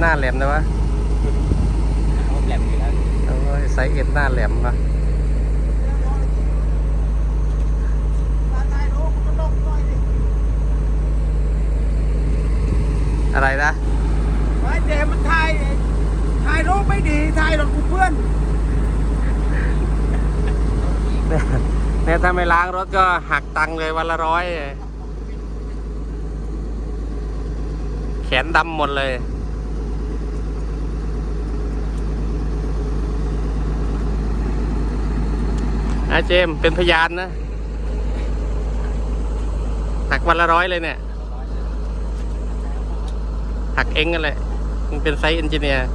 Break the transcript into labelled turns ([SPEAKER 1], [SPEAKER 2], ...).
[SPEAKER 1] หน้าแหลมนะวะ
[SPEAKER 2] เขาแหลมอยู่แล้ว
[SPEAKER 1] โอ้ยไซส์เอ็ดหน้าแหลมวะอะไรนะ
[SPEAKER 3] ไอ้เจมันถ่ายถ่ายรูปไม่ดีถ่ายรถกูเพื่อน
[SPEAKER 1] เนี่ยเนี่ยถ้าไม่ล้างรถก็หักตังค์เลยวันละร้อย แขนดำหมดเลย อาเจมส์เป็นพยานนะหักวันละร้อยเลยเนี่ยหักเองกันเลยมันเป็นไซต์เอนจิเนียร์